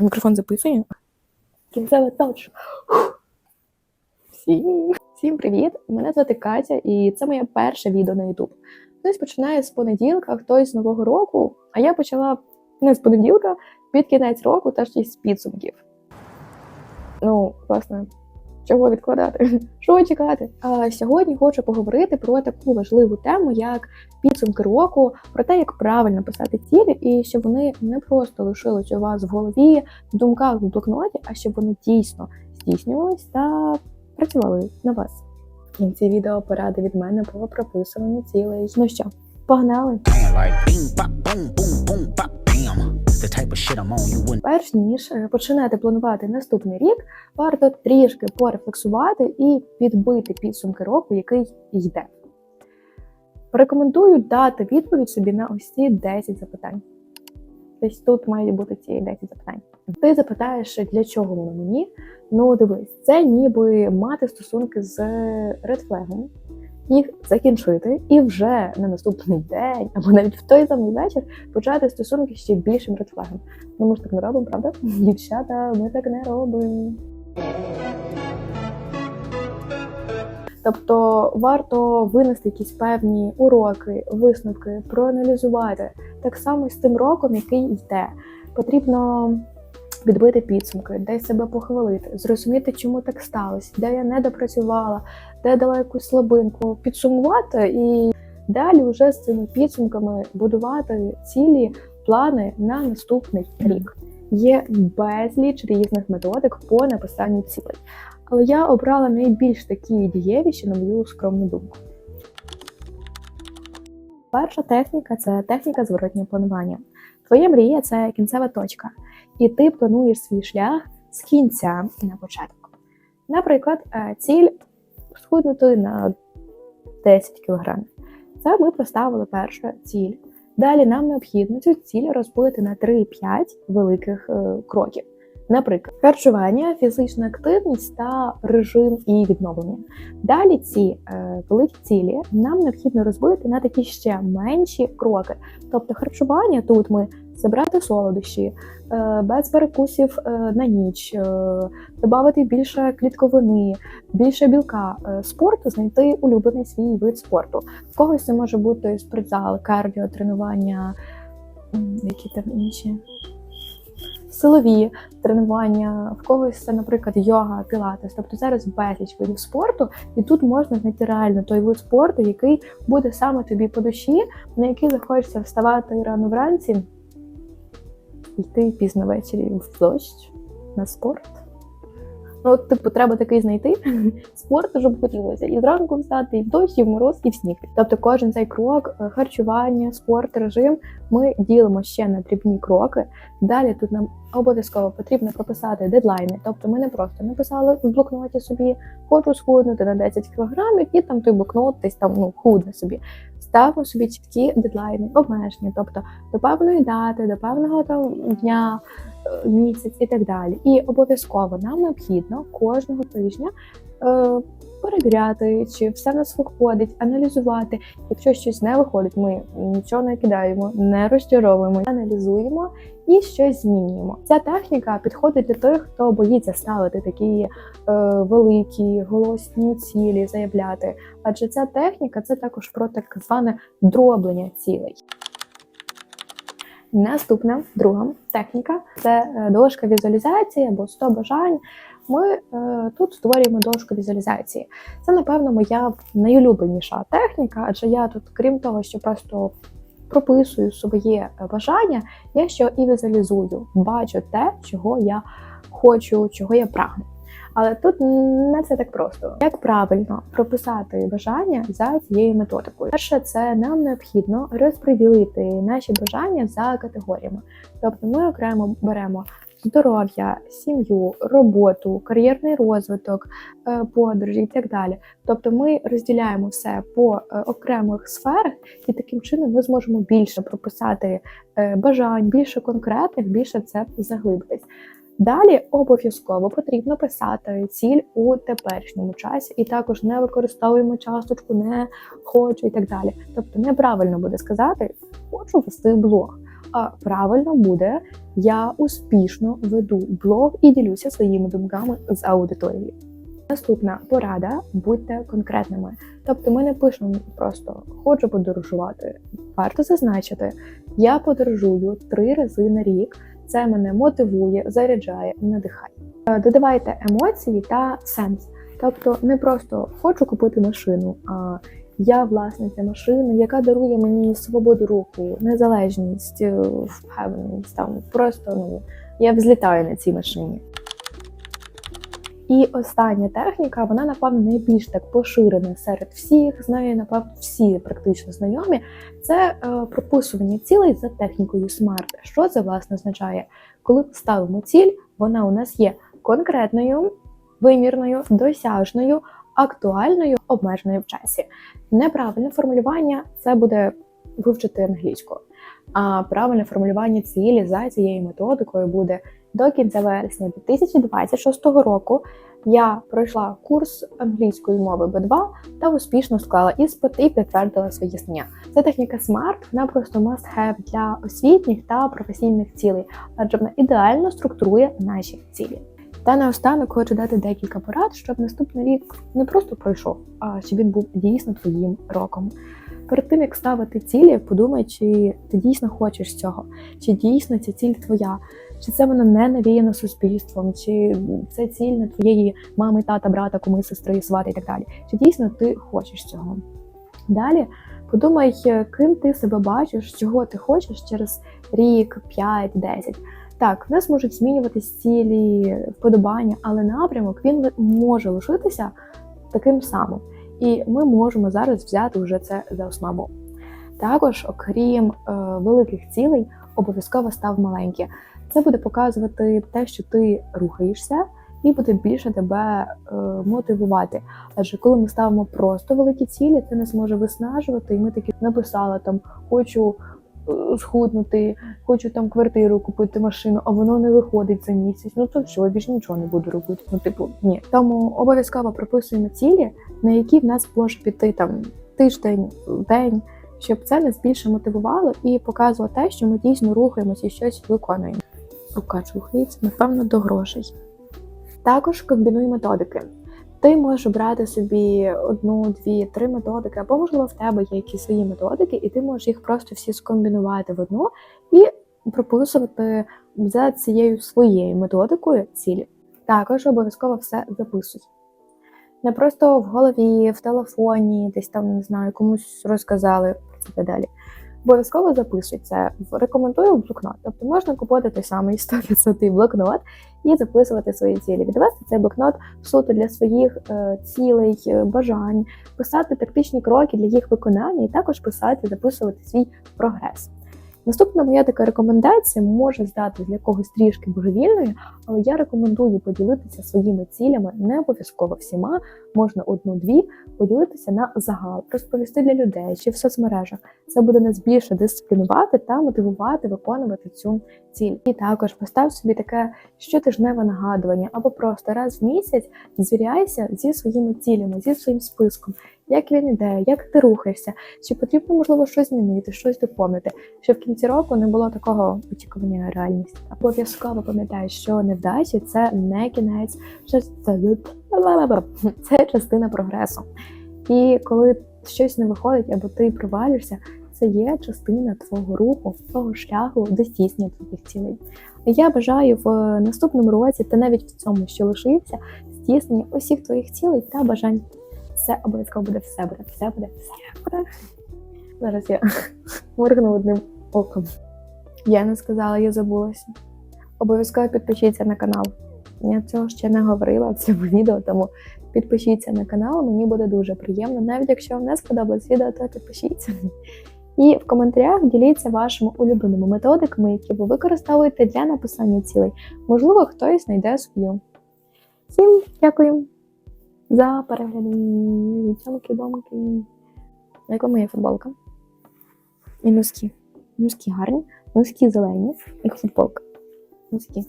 Мікрофон записує. Кінцева точка. Всім. Всім привіт! Мене звати Катя, і це моє перше відео на YouTube. Хтось починає з понеділка, хтось з нового року, а я почала не з понеділка, під кінець року та ще й з підсумків. Ну, власне, чого відкладати? Що чекати? А сьогодні хочу поговорити про таку важливу тему, як підсумки року, про те, як правильно писати цілі, і щоб вони не просто лишились у вас в голові, в думках в блокноті, а щоб вони дійсно здійснювались та працювали на вас. В кінці відео поради від мене по прописуванню цілей. Ну що, погнали? Like bing bop boom boom Перш ніж е, починати планувати наступний рік, варто трішки порефлексувати і підбити підсумки року, який йде. Рекомендую дати відповідь собі на ось ці 10 запитань. Десь тут мають бути ці 10 запитань. Ти запитаєш, для чого воно мені? Ну, дивись, це ніби мати стосунки з редфлегом, їх закінчити і вже на наступний день або навіть в той самий вечір почати стосунки ще більшим редфлегом. Ну ми ж так не робимо, правда? Дівчата, ми так не робимо. Тобто варто винести якісь певні уроки, висновки, проаналізувати так само з тим роком, який йде. Потрібно підбити підсумки, десь себе похвалити, зрозуміти, чому так сталося, де я не допрацювала, де дала якусь слабинку, підсумувати і далі вже з цими підсумками будувати цілі плани на наступний рік. Є безліч різних методик по написанню цілей, але я обрала найбільш такі дієвіші, на мою скромну думку. Перша техніка це техніка зворотнього планування. Твоя мрія це кінцева точка, і ти плануєш свій шлях з кінця на початок. Наприклад, е, ціль схуднути на 10 кг. Це ми поставили першу ціль. Далі нам необхідно цю ціль розбити на 3-5 великих е, кроків. Наприклад, харчування, фізична активність та режим і відновлення. Далі ці е, великі цілі нам необхідно розбити на такі ще менші кроки. Тобто харчування тут ми забрати солодощі, е, без перекусів е, на ніч, е, додати більше клітковини, більше білка, спорт, знайти улюблений свій вид спорту. В когось це може бути спортзал, кардіо, тренування, які там інші. Силові тренування, в когось це, наприклад, йога, пілатес. Тобто зараз безліч видів спорту, і тут можна знайти реально той вид спорту, який буде саме тобі по душі, на який захочеться вставати рано вранці, йти пізно ввечері в дощ на спорт. Ну, от, типу, треба такий знайти спорт, щоб хотілося і зранку встати, і в дощ, і в мороз, і в сніг. Тобто, кожен цей крок, е, харчування, спорт, режим, ми ділимо ще на дрібні кроки. Далі тут нам обов'язково потрібно прописати дедлайни. Тобто, ми не просто написали в блокноті собі, хочу схуднути на 10 кілограмів, і там той блокнот десь там ну худне собі. Ставимо собі чіткі дедлайни, обмеження, тобто до певної дати, до певного там дня, е, місяць і так далі. І обов'язково нам необхідно кожного тижня е, перевіряти, чи все в нас виходить, аналізувати. Якщо щось не виходить, ми нічого не кидаємо, не розчаровуємо, аналізуємо і щось змінюємо. Ця техніка підходить для тих, хто боїться ставити такі е, великі голосні цілі, заявляти. Адже ця техніка це також про так зване дроблення цілей. Наступна друга техніка це е, дошка візуалізації або 100 бажань. Ми е, тут створюємо дошку візуалізації. Це, напевно, моя найулюбленіша техніка, адже я тут, крім того, що просто прописую своє е, бажання, я ще і візуалізую, бачу те, чого я хочу, чого я прагну. Але тут не все так просто. Як правильно прописати бажання за цією методикою? Перше, це нам необхідно розподілити наші бажання за категоріями. Тобто ми окремо беремо здоров'я, сім'ю, роботу, кар'єрний розвиток, е, подорожі і так далі. Тобто ми розділяємо все по е, окремих сферах, і таким чином ми зможемо більше прописати е, бажань, більше конкретних, більше це заглибитись. Далі обов'язково потрібно писати ціль у теперішньому часі, і також не використовуємо часточку не хочу і так далі. Тобто неправильно буде сказати хочу вести блог. А правильно буде, я успішно веду блог і ділюся своїми думками з аудиторією. Наступна порада: будьте конкретними. Тобто, ми не пишемо просто хочу подорожувати. Варто зазначити, я подорожую три рази на рік. Це мене мотивує, заряджає, надихає. Е, Додавайте емоції та сенс. Тобто, не просто хочу купити машину, а я власниця машини, яка дарує мені свободу руху, незалежність, е, впевненість. Там просто ну я взлітаю на цій машині. І остання техніка, вона напевно найбільш так поширена серед всіх, знає, напевно, всі практично знайомі. Це е, прописування цілей за технікою SMART. Що це власне означає? Коли ставимо ціль, вона у нас є конкретною, вимірною, досяжною, актуальною, обмеженою в часі. Неправильне формулювання це буде вивчити англійську. А правильне формулювання цілі за цією методикою буде до кінця вересня 2026 року. Я пройшла курс англійської мови B2 та успішно склала іспит і підтвердила свої знання. Це техніка SMART, вона просто must have для освітніх та професійних цілей, адже вона ідеально структурує наші цілі. Та наостанок хочу дати декілька порад, щоб наступний рік не просто пройшов, а щоб він був дійсно твоїм роком. Перед тим як ставити цілі, подумай, чи ти дійсно хочеш цього, чи дійсно ця ціль твоя, чи це вона не навіяна суспільством, чи це ціль не твоєї мами, тата, брата, куми, сестри, свати і так далі. Чи дійсно ти хочеш цього? Далі подумай, ким ти себе бачиш, чого ти хочеш через рік, 5, 10. Так, в нас можуть змінюватись цілі, вподобання, але напрямок він може лишитися таким самим. І ми можемо зараз взяти вже це за основу. Також, окрім е, великих цілей, обов'язково став маленькі. Це буде показувати те, що ти рухаєшся, і буде більше тебе е, мотивувати. Адже коли ми ставимо просто великі цілі, це нас може виснажувати, і ми такі написали там хочу схуднути, хочу там квартиру купити машину, а воно не виходить за місяць. Ну то що, я більше нічого не буду робити. Ну, типу, ні. Тому обов'язково прописуємо цілі, на які в нас може піти там тиждень, день, щоб це нас більше мотивувало і показувало те, що ми дійсно рухаємося і щось виконуємо. Рука чухається, напевно, до грошей. Також комбінуй методики. Ти можеш брати собі одну, дві, три методики, або, можливо, в тебе є якісь свої методики, і ти можеш їх просто всі скомбінувати в одну і прописувати за цією своєю методикою цілі. Також обов'язково все записуй. Не просто в голові, в телефоні, десь там не знаю, комусь розказали про це далі. Обов'язково записуй це. Рекомендую в блокнот. Тобто можна купувати той самий 100% блокнот і записувати свої цілі. Відвести цей блокнот суто для своїх е, цілей, е, бажань, писати тактичні кроки для їх виконання, і також писати, записувати свій прогрес. Наступна моя така рекомендація може здати для когось трішки божевільною, але я рекомендую поділитися своїми цілями не обов'язково всіма, можна одну-дві, поділитися на загал, розповісти для людей чи в соцмережах. Це буде нас більше дисциплінувати та мотивувати виконувати цю ціль. І також постав собі таке щотижневе нагадування або просто раз в місяць звіряйся зі своїми цілями, зі своїм списком. Як він іде, як ти рухаєшся, чи потрібно можливо щось змінити, щось доповнити, щоб в кінці року не було такого очікування реальності. Обов'язково пам'ятай, що невдачі це не кінець, що це, це частина прогресу. І коли щось не виходить або ти провалишся, це є частина твого руху, твого шляху до здійснення твоїх цілей. Я бажаю в наступному році, та навіть в цьому, що лишився, здійснення усіх твоїх цілей та бажань. Все обов'язково буде, все буде, все буде, все буде. Зараз я моргну одним оком. Я не сказала, я забулася. Обов'язково підпишіться на канал. Я цього ще не говорила в цьому відео, тому підпишіться на канал, мені буде дуже приємно. Навіть якщо вам не сподобалось відео, то підпишіться. І в коментарях діліться вашими улюбленими методиками, які ви використовуєте для написання цілей. Можливо, хтось знайде свою. Всім дякую за перегляди. цілки бомки На якому є футболка? І носки. Носки гарні, носки зелені, і футболка. Носки.